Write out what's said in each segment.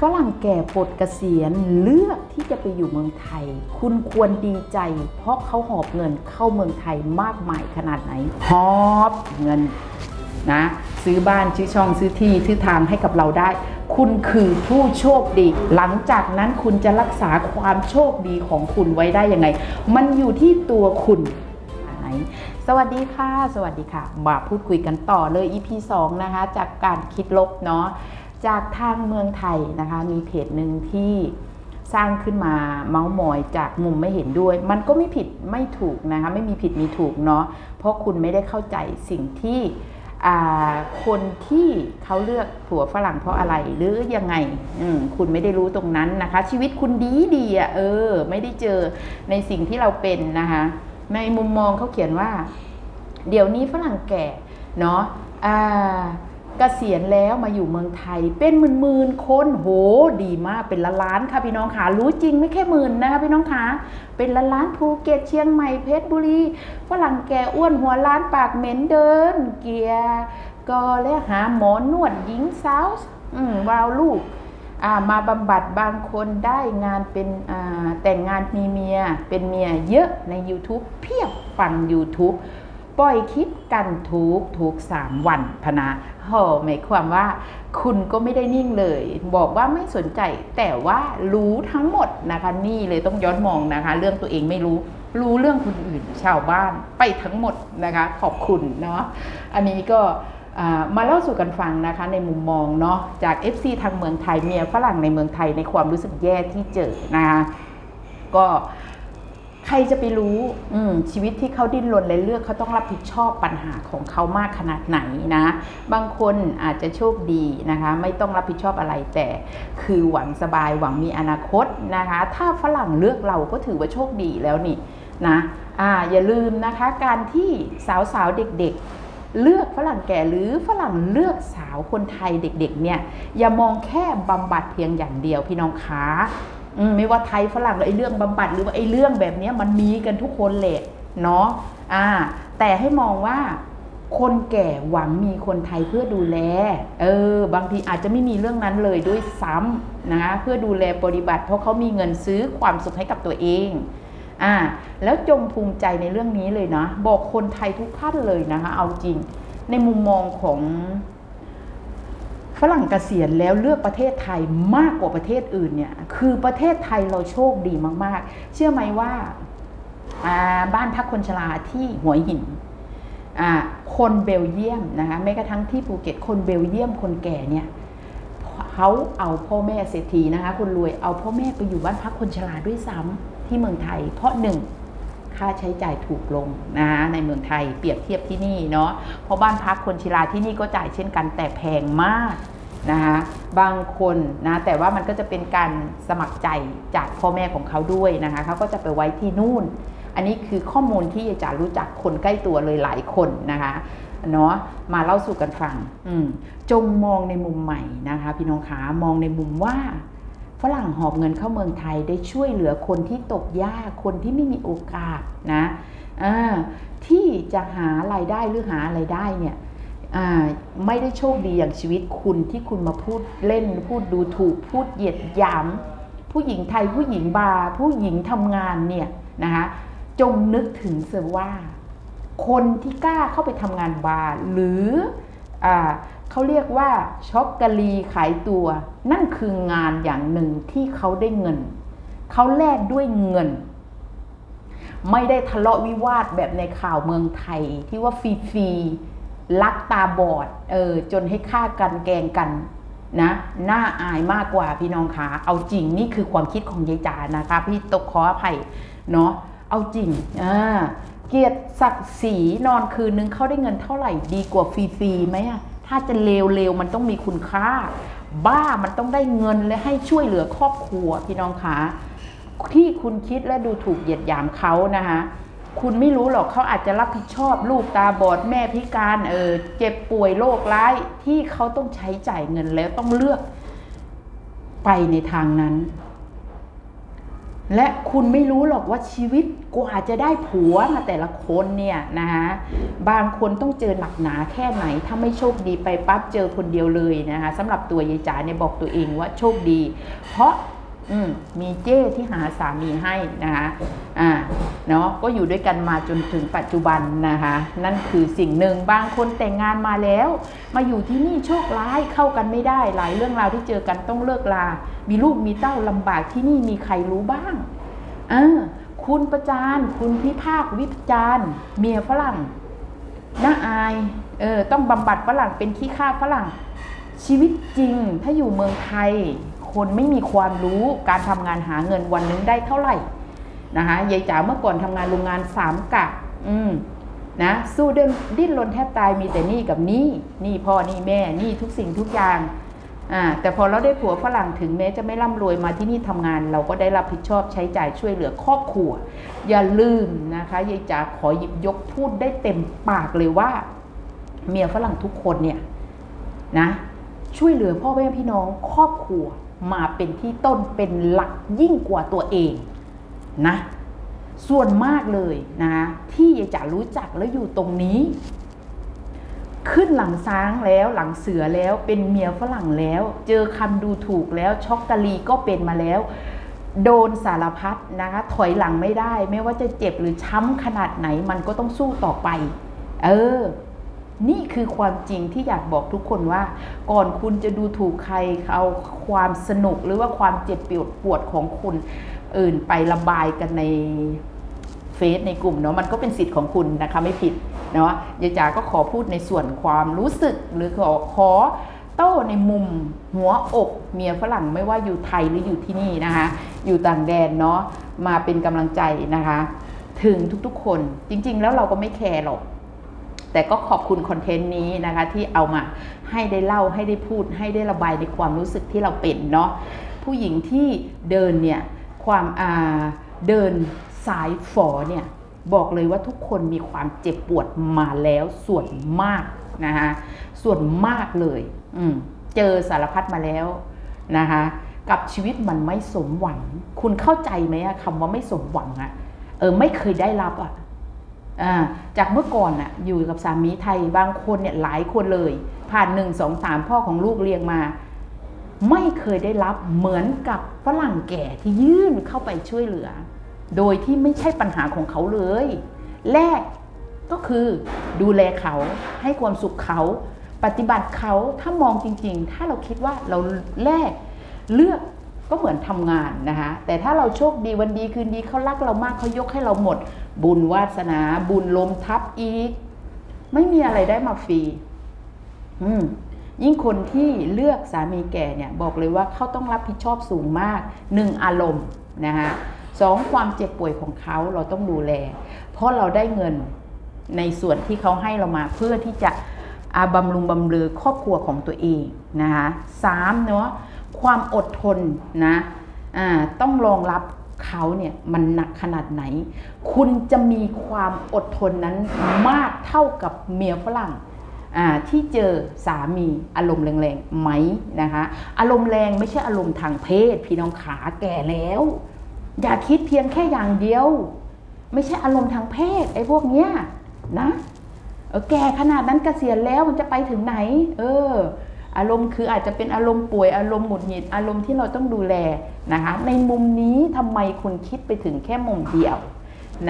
ฝรั่งแก่ปลดเกษียณเลือกที่จะไปอยู่เมืองไทย คุณควรดีใจ เพราะเขาหอบเงินเข้าเมืองไทยมากมายขนาดไหน หอบเงินนะซื้อบ้านซื้อช่องซื้อที่ซื้อทางให้กับเราได้ คุณคือผู้โชคดี หลังจากนั้นคุณจะรักษาความโชคดีของคุณไว้ได้ยังไง มันอยู่ที่ตัวคุณไหนสวัสดีค่ะ สวัสดีค่ะ มาพูดคุยกันต่อเลย EP 2 นะคะ จากการคิดลบเนาะ จากทางเมืองไทยนะคะ มีเพจหนึ่งที่สร้างขึ้นมาเมาส์มอยจากมุมไม่เห็นด้วย มันก็ไม่ผิดไม่ถูกนะคะ ไม่มีผิดมีถูกเนาะเพราะคุณไม่ได้เข้าใจสิ่งที่คนที่เขาเลือกผัวฝรั่งเพราะอะไรหรือยังไงคุณไม่ได้รู้ตรงนั้นนะคะ ชีวิตคุณดีดีอะเออ ไม่ได้เจอในสิ่งที่เราเป็นนะคะ ในมุมมองเขาเขียนว่า เดี๋ยวนี้ฝรั่งแก่เนาะอ่า กษียณแล้วมาอยู่เมืองไทย เป็นหมื่นหมื่นๆคนโหดีมากเป็นล้านล้านค่ะพี่น้องขารู้จริงไม่แค่หมื่นนะคะพี่น้องขาเป็นล้านล้านภูเก็ตเชียงใหม่เพชรบุรีฝรั่งแก่อ้วนหัวล้านปากเหม็นเดิน เกียร์ก็และหาหมอนวดหญิงสาวอืมวาวลูกอ่ามาบำบัดบางคนได้งานเป็นอ่าแต่งงานมีเมียเป็นเมียเยอะใน YouTube เพียบฟัง YouTube ปล่อยคลิปกันทุกทุกสามวันพนะโหหมายความว่า คุณก็ไม่ได้นิ่งเลย บอกว่าไม่สนใจ แต่ว่ารู้ทั้งหมดนะคะ นี่เลยต้องย้อนมองนะคะ เรื่องตัวเองไม่รู้ รู้เรื่องคนอื่น ชาวบ้านไปทั้งหมดนะคะ ขอบคุณเนาะอันนี้ก็มาเล่าสู่กันฟังนะคะในมุมมองเนาะจาก FC ทางเมืองไทยเมียฝรั่งในเมืองไทยในความรู้สึกแย่ที่เจอนะคะก็ ใครจะไปรู้ชีวิตที่เขาดิ้นรนและเลือกเขาต้องรับผิดชอบปัญหาของเขามากขนาดไหนนะ บางคนอาจจะโชคดีนะคะ ไม่ต้องรับผิดชอบอะไรแต่ คือหวังสบายหวังมีอนาคตนะคะ ถ้าฝรั่งเลือกเราก็ถือว่าโชคดีแล้วนี่นะอ่าอย่าลืมนะคะการที่สาวๆเด็กๆ เลือกฝรั่งแก่หรือฝรั่งเลือกสาวคนไทยเด็กๆเนี่ยอย่ามองแค่บำบัดเพียงอย่างเดียวพี่น้องคะ ไม่ว่าไทยฝรั่งหรือไอ้เรื่องบำบัดหรือว่าไอ้เรื่องแบบนี้มันมีกันทุกคนแหละเนาะอ่า แต่ให้มองว่าคนแก่หวังมีคนไทยเพื่อดูแล เออ บางทีอาจจะไม่มีเรื่องนั้นเลยด้วยซ้ำนะคะเพื่อดูแลปฏิบัติ เพราะเขามีเงินซื้อความสุขให้กับตัวเอง อ่า แล้วจงภูมิใจในเรื่องนี้เลยนะ บอกคนไทยทุกท่านเลยนะคะ เอาจริง ในมุมมองของ ฝรั่งเกษียณแล้วเลือกประเทศไทยมากกว่าประเทศอื่นเนี่ยคือประเทศไทยเราโชคดีมาก ๆ เชื่อไหมว่าาบ้านพักคนชราที่หัวหินคนเบลเยียมนะคะแม้กระทั่งที่ภูเก็ตคนเบลเยียมคนแก่เนี่ยเขาเอาพ่อแม่เศรษฐีนะคะคนรวยเอาพ่อแม่ไปอยู่บ้านพักคนชราด้วยซ้ำที่เมืองไทย เพราะหนึ่ง ค่าใช้จ่ายถูกลงนะคะในเมืองไทยเปรียบเทียบที่นี่เนาะเพราะบ้านพักคนชราที่นี่ก็จ่ายเช่นกันแต่แพงมากนะคะบางคนนะแต่ว่ามันก็จะเป็นการสมัครใจจากพ่อแม่ของเขาด้วยนะคะเขาก็จะไปไว้ที่นู่น อันนี้คือข้อมูลที่อาจารย์รู้จักคนใกล้ตัวเลยหลายคนนะคะเนาะมาเล่าสู่กันฟังอืมจงมองในมุมใหม่นะคะ พี่น้องขามองในมุมว่า ฝรั่งหอบเงินเข้าเมืองไทยได้ช่วยเหลือคนที่ตกยากคนที่ไม่มีโอกาสนะที่จะหารายได้หรือหาอะไรายได้เนี่ยไม่ได้โชคดีอย่างชีวิตคุณที่คุณมาพูดเล่นพูดดูถูกพูดเหยียดหยามผู้หญิงไทยผู้หญิงบาร์ผู้หญิงทำงานเนี่ยนะคะจงนึกถึงเสียว่า คนที่กล้าเข้าไปทำงานบาร์หรืออ เขาเรียกว่าช็อกกะลีขายตัว นั่นคืองานอย่างหนึ่งที่เขาได้เงิน เขาแลกด้วยเงิน ไม่ได้ทะเลาะวิวาทแบบในข่าวเมืองไทย ที่ว่าฟรีๆลักตาบอดเออจนให้ฆ่ากันแกงกันนะน่าอายมากกว่าพี่น้องคะเอาจริงนี่คือความคิดของยายจานะคะ พี่ตกขออภัยเนาะเอาจริงอ่าเกียรติศักดิ์ศรีนอนคืนนึงเขาได้เงินเท่าไหร่ดีกว่าฟรีๆไหมอะ ถ้าจะเลวๆมันต้องมีคุณค่า บ้ามันต้องได้เงินและให้ช่วยเหลือครอบครัวพี่น้องคะที่คุณคิดและดูถูกเหยียดหยามเขานะคะคุณไม่รู้หรอกเขาอาจจะรับผิดชอบลูกตาบอดแม่พิการเออเจ็บป่วยโรคร้าย ที่เขาต้องใช้จ่ายเงินแล้วต้องเลือกไปในทางนั้น และคุณไม่รู้หรอกว่าชีวิตกว่าจะได้ผัวมาแต่ละคนเนี่ยนะคะบางคนต้องเจอหนักหนาแค่ไหน ถ้าไม่โชคดีไปปั๊บเจอคนเดียวเลยนะคะสำหรับตัวยายจ๋าเนี่ยบอกตัวเองว่าโชคดี เพราะ มีเจ้ที่หาสามีให้นะคะอ่าเนาะก็อยู่ด้วยกันมาจนถึงปัจจุบันนะคะ นั่นคือสิ่งหนึ่งบางคนแต่งงานมาแล้ว มาอยู่ที่นี่โชคร้ายเข้ากันไม่ได้ หลายเรื่องราวที่เจอกันต้องเลิกลา มีลูกมีเต้าลำบากที่นี่มีใครรู้บ้างเออคุณประจานคุณพิพากษ์วิจารณ์เมียฝรั่งน่าอายเออต้องบำบัดฝรั่งเป็นขี้ข้าฝรั่ง ชีวิตจริงถ้าอยู่เมืองไทย คนไม่มีความรู้การทำงานหาเงินวันหนึงได้เท่าไหร่นะคะยายจ๋าเมื่อก่อนทำงานโรงงานสามกะ อืมนะสู้เดินดิ้นรนแทบตายมีแต่หนี้กับหนี้หนี้พ่อหนี้แม่หนี้ทุกสิ่งทุกอย่างอ่าแต่พอเราได้ผัวฝรั่งถึงแม้จะไม่ร่ำรวยมาที่นี่ทำงาน เราก็ได้รับผิดชอบใช้จ่ายช่วยเหลือครอบครัว อย่าลืมนะคะยายจ๋าขอหยิบยกพูดได้เต็มปากเลยว่า เมียฝรั่งทุกคนเนี่ยนะช่วยเหลือพ่อแม่พี่น้องครอบครัว มาเป็นที่ต้นเป็นหลักยิ่งกว่าตัวเองนะส่วนมากเลยนะที่ยายจ๋ารู้จักแล้วอยู่ตรงนี้ ขึ้นหลังช้างแล้วหลังเสือแล้วเป็นเมียฝรั่งแล้ว เจอคำดูถูกแล้วช็อกกะลีก็เป็นมาแล้ว โดนสารพัดนะคะถอยหลังไม่ได้ ไม่ว่าจะเจ็บหรือช้ำขนาดไหนมันก็ต้องสู้ต่อไป เออ นี่คือความจริงที่อยากบอกทุกคนว่า ก่อนคุณจะดูถูกใครเอาความสนุกหรือว่าความเจ็บปวดปวดของคุณอื่นไประบายกันในเฟซในกลุ่มเนาะมันก็เป็นสิทธิ์ของคุณนะคะไม่ผิดเนาะยายจ๋าก็ขอพูดในส่วนความรู้สึกหรือขอขอโต้ในมุมหัวอกเมียฝรั่งไม่ว่าอยู่ไทยหรืออยู่ที่นี่นะคะ อยู่ต่างแดนเนาะมาเป็นกำลังใจนะคะ ถึงทุกๆคนจริง ๆ แล้วเราก็ไม่แคร์หรอก แต่ก็ขอบคุณคอนเทนต์นี้นะคะที่เอามาให้ได้เล่าให้ได้พูด ให้ได้ระบายในความรู้สึกที่เราเป็นเนาะผู้หญิงที่เดินเนี่ยความอ่าเดินสายฝอเนี่ยบอกเลยว่าทุกคนมีความเจ็บปวดมาแล้วส่วนมากนะคะส่วนมากเลยอืมเจอสารพัดมาแล้วนะคะกับชีวิตมันไม่สมหวัง คุณเข้าใจไหมคำว่าไม่สมหวังอะเออไม่เคยได้รับอะอ่า จากเมื่อก่อนน่ะอยู่กับสามีไทยบางคนเนี่ยหลายคนเลย ผ่านหนึ่งสองสามพ่อของลูกเลี้ยงมา ไม่เคยได้รับเหมือนกับฝรั่งแก่ที่ยื่นเข้าไปช่วยเหลือ โดยที่ไม่ใช่ปัญหาของเขาเลย แรกก็คือดูแลเขาให้ความสุขเขา ปฏิบัติเขาถ้ามองจริง ๆ ถ้าเราคิดว่าเราแลกเลือก ก็เหมือนทำงานนะคะแต่ถ้าเราโชคดีวันดีคืนดีเขารักเรามากเขายกให้เราหมด บุญวาสนา บุญลมทับอีก ไม่มีอะไรได้มาฟรีอืมยิ่งคนที่เลือกสามีแก่เนี่ยบอกเลยว่าเขาต้องรับผิดชอบสูงมากหนึ่งอารมณ์นะคะสองความเจ็บป่วยของเขาเราต้องดูแล เพราะเราได้เงินในส่วนที่เขาให้เรามาเพื่อที่จะอาบำรุงบำเรอครอบครัวของตัวเองนะคะสามเนาะ ความอดทนนะต้องรองรับเขาเนี่ยมันหนักขนาดไหน คุณจะมีความอดทนนั้นมากเท่ากับเมียฝรั่งที่เจอสามีอารมณ์แรงๆไหมนะคะอารมณ์แรงไม่ใช่อารมณ์ทางเพศ พี่น้องขาแก่แล้ว อย่าคิดเพียงแค่อย่างเดียว ไม่ใช่อารมณ์ทางเพศไอ้พวกเนี้ยนะแก่ขนาดนั้นเกษียณแล้วมันจะไปถึงไหน เออ อารมณ์คืออาจจะเป็นอารมณ์ป่วยอารมณ์หงุดหงิดอารมณ์ที่เราต้องดูแลนะคะ ในมุมนี้ทำไมคุณคิดไปถึงแค่มุมเดียว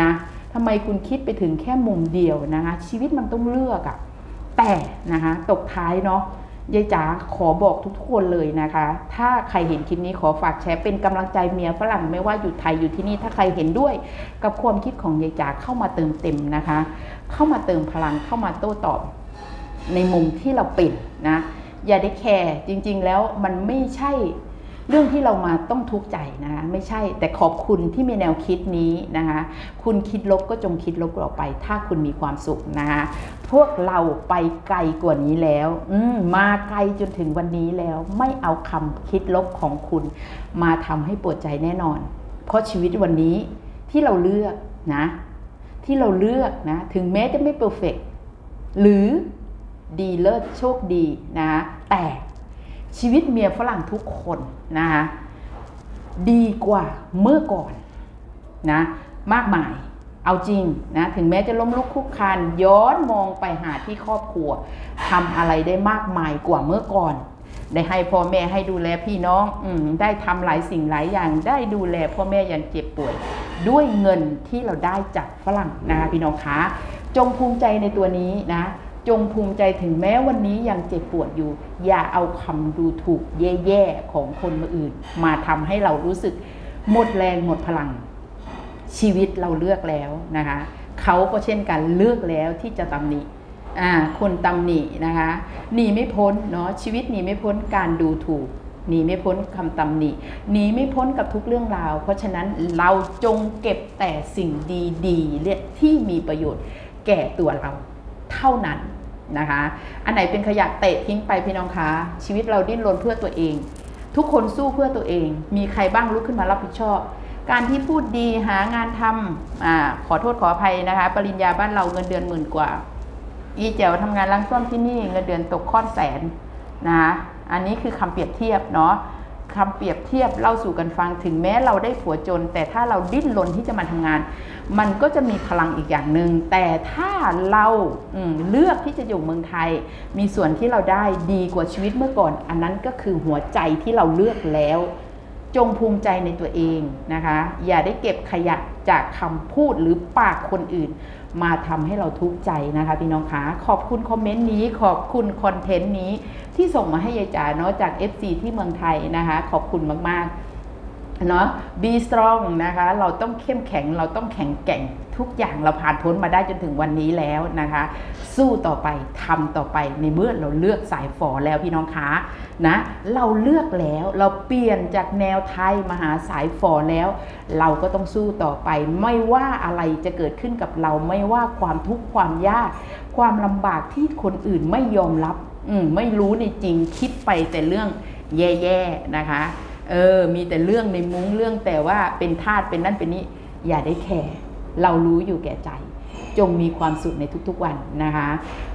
นะทำไมคุณคิดไปถึงแค่มุมเดียวนะคะ ชีวิตมันต้องเลือกอะแต่นะคะตกท้ายเนาะยายจ๋าขอบอกทุกคนเลยนะคะ ถ้าใครเห็นคลิปนี้ขอฝากแชร์เป็นกำลังใจเมียฝรั่งไม่ว่าอยู่ไทยอยู่ที่นี่ถ้าใครเห็นด้วย กับความคิดของยายจ๋าเข้ามาเติมเต็มนะคะ เข้ามาเติมพลังเข้ามาโต้ตอบในมุมที่เราเป็นนะ อย่าได้แคร์จริง ๆ แล้วมันไม่ใช่เรื่องที่เรามาต้องทุกข์ใจนะคะไม่ใช่แต่ขอบคุณที่มีแนวคิดนี้นะคะคุณคิดลบก็จงคิดลบออกไป ถ้าคุณมีความสุขนะคะพวกเราไปไกลกว่านี้แล้วมมาไกลจนถึงวันนี้แล้ว ไม่เอาคำคิดลบของคุณ มาทำให้ปวดใจแน่นอน เพราะชีวิตวันนี้ที่เราเลือกนะ ที่เราเลือกนะ ถึงแม้จะไม่เพอร์เฟกหรือ ดีเลิศโชคดีนะแต่ชีวิตเมียฝรั่งทุกคนนะคะดีกว่าเมื่อก่อนนะมากมายเอาจริงนะถึงแม้จะล้มลุกคุกคานย้อนมองไปหาที่ครอบครัวทำอะไรได้มากมายกว่าเมื่อก่อน ได้ให้พ่อแม่ให้ดูแลพี่น้องอได้ทำหลายสิ่งหลายอย่าง ได้ดูแลพ่อแม่ยันเจ็บป่วย ด้วยเงินที่เราได้จากฝรั่งนะคะพี่น้องคะจงภูมิใจในตัวนี้นะ จงภูมิใจถึงแม้วันนี้ยังเจ็บปวดอยู่ อย่าเอาคำดูถูกแย่ๆของคนอื่น มาทำให้เรารู้สึกหมดแรงหมดพลัง ชีวิตเราเลือกแล้วนะคะเขาก็เช่นกันเลือกแล้วที่จะตำหนิอ่าคนตำหนินะคะหนีไม่พ้นเนาะชีวิตหนีไม่พ้นการดูถูกหนีไม่พ้นคำตำหนิหนีไม่พ้นกับทุกเรื่องราว เพราะฉะนั้นเราจงเก็บแต่สิ่งดีๆที่มีประโยชน์แก่ตัวเราเท่านั้น นะคะ อันไหนเป็นขยะเตะทิ้งไปพี่น้องคะชีวิตเราดิ้นรนเพื่อตัวเอง ทุกคนสู้เพื่อตัวเอง มีใครบ้างลุกขึ้นมารับผิดชอบ การที่พูดดีหางานทำอขอโทษขออภัยนะคะ ปริญญาบ้านเราเงินเดือนหมื่นกว่า อีเจ๋วทำงานล้างส้วมที่นี่เงินเดือนตกค่อนแสนนะคะอันนี้คือคำเปรียบเทียบเนาะ คำเปรียบเทียบเล่าสู่กันฟังถึงแม้เราได้ผัวจน แต่ถ้าเราดิ้นรนที่จะมาทำงาน มันก็จะมีพลังอีกอย่างหนึ่งแต่ถ้าเราเลือกที่จะอยู่เมืองไทย มีส่วนที่เราได้ดีกว่าชีวิตเมื่อก่อน อันนั้นก็คือหัวใจที่เราเลือกแล้ว จงภูมิใจในตัวเองนะคะ อย่าได้เก็บขยะจากคำพูดหรือปากคนอื่น มาทำให้เราทุกข์ใจนะคะพี่น้องคะขอบคุณคอมเมนต์นี้ขอบคุณคอนเทนต์นี้ที่ส่งมาให้ยายจ๋าเนาะจาก FC ที่เมืองไทยนะคะ ขอบคุณมากๆเนาะ be strong นะคะ เราต้องเข้มแข็ง เราต้องแข็งแกร่ง ทุกอย่างเราผ่านพ้นมาได้จนถึงวันนี้แล้วนะคะ สู้ต่อไปทำต่อไปในเมื่อเราเลือกสายฝอแล้วพี่น้องคะนะเราเลือกแล้วเราเปลี่ยนจากแนวไทยมาหาสายฝอแล้ว เราก็ต้องสู้ต่อไป ไม่ว่าอะไรจะเกิดขึ้นกับเราไม่ว่าความทุกข์ความยาก ความลำบากที่คนอื่นไม่ยอมรับอืมไม่รู้ในจริงคิดไปแต่เรื่องแย่ๆนะคะเออมีแต่เรื่องในมุ้งเรื่องแต่ว่าเป็นทาสเป็นนั่นเป็นนี้อย่าได้แคร์ เรารู้อยู่แก่ใจ จงมีความสุขในทุกๆวันนะคะ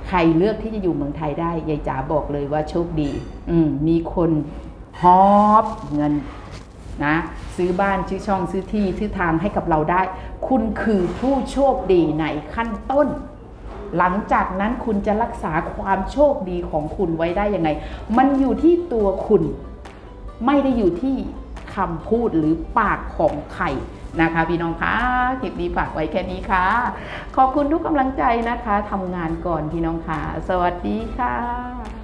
ใครเลือกที่จะอยู่เมืองไทยได้ยายจ๋าบอกเลยว่าโชคดี อืมีคนหอบเงินนะซื้อบ้านซื้อช่องซื้อที่ซื้อทางให้กับเราได้ คุณคือผู้โชคดีในขั้นต้น หลังจากนั้นคุณจะรักษาความโชคดีของคุณไว้ได้ยังไง มันอยู่ที่ตัวคุณ ไม่ได้อยู่ที่คำพูดหรือปากของใคร นะคะพี่น้องคะคลิปนี้ฝากไว้แค่นี้ค่ะ ขอบคุณทุกกำลังใจนะคะทำงานก่อนพี่น้องค่ะ สวัสดีค่ะ